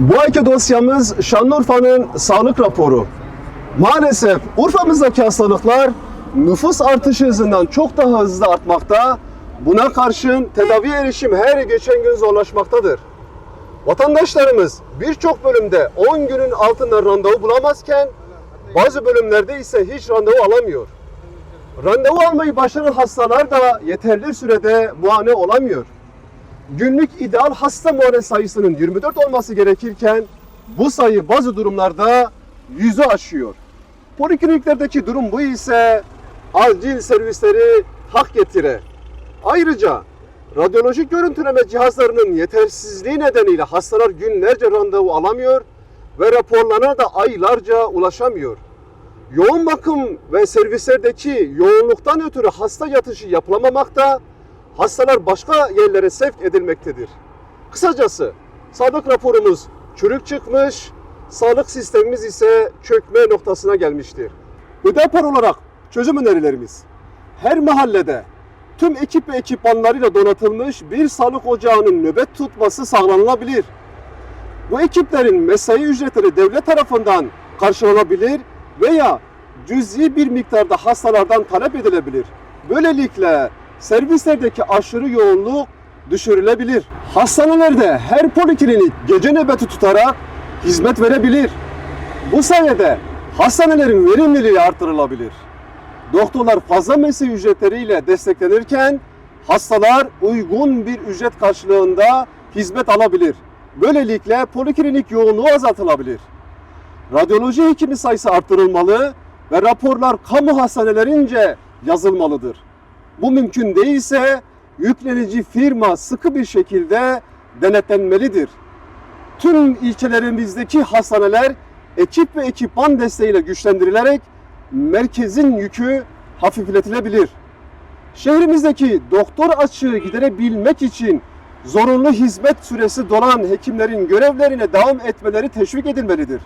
Bu ayki dosyamız Şanlıurfa'nın sağlık raporu. Maalesef Urfa'mızdaki hastalıklar nüfus artışı hızından çok daha hızlı artmakta. Buna karşın tedavi erişim her geçen gün zorlaşmaktadır. Vatandaşlarımız birçok bölümde 10 günün altında randevu bulamazken bazı bölümlerde ise hiç randevu alamıyor. Randevu almayı başaran hastalar da yeterli sürede muayene olamıyor. Günlük ideal hasta muayene sayısının 24 olması gerekirken bu sayı bazı durumlarda 100'ü aşıyor. Polikliniklerdeki durum bu ise acil servisleri hak getire. Ayrıca radyolojik görüntüleme cihazlarının yetersizliği nedeniyle hastalar günlerce randevu alamıyor ve raporlarına da aylarca ulaşamıyor. Yoğun bakım ve servislerdeki yoğunluktan ötürü hasta yatışı yapılamamakta, hastalar başka yerlere sevk edilmektedir. Kısacası sağlık raporumuz çürük çıkmış, sağlık sistemimiz ise çökme noktasına gelmiştir. Hüdapar olarak çözüm önerilerimiz her mahallede tüm ekip ve ekipmanlarıyla donatılmış bir sağlık ocağının nöbet tutması sağlanılabilir. Bu ekiplerin mesai ücretleri devlet tarafından karşılanabilir veya cüzi bir miktarda hastalardan talep edilebilir. Böylelikle servislerdeki aşırı yoğunluk düşürülebilir. Hastanelerde her poliklinik gece nöbeti tutarak hizmet verebilir. Bu sayede hastanelerin verimliliği artırılabilir. Doktorlar fazla mesai ücretleriyle desteklenirken hastalar uygun bir ücret karşılığında hizmet alabilir. Böylelikle poliklinik yoğunluğu azaltılabilir. Radyoloji hekimi sayısı arttırılmalı ve raporlar kamu hastanelerince yazılmalıdır. Bu mümkün değilse yüklenici firma sıkı bir şekilde denetlenmelidir. Tüm ilçelerimizdeki hastaneler ekip ve ekipman desteğiyle güçlendirilerek merkezin yükü hafifletilebilir. Şehrimizdeki doktor açığı giderebilmek için zorunlu hizmet süresi dolan hekimlerin görevlerine devam etmeleri teşvik edilmelidir.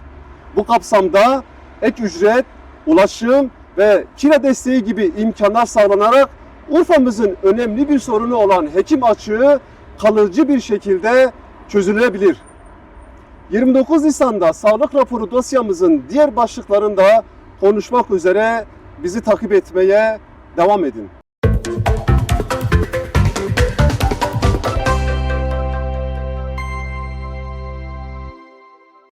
Bu kapsamda ek ücret, ulaşım ve kira desteği gibi imkanlar sağlanarak Urfa'mızın önemli bir sorunu olan hekim açığı kalıcı bir şekilde çözülebilir. 29 Nisan'da sağlık raporu dosyamızın diğer başlıklarında konuşmak üzere bizi takip etmeye devam edin.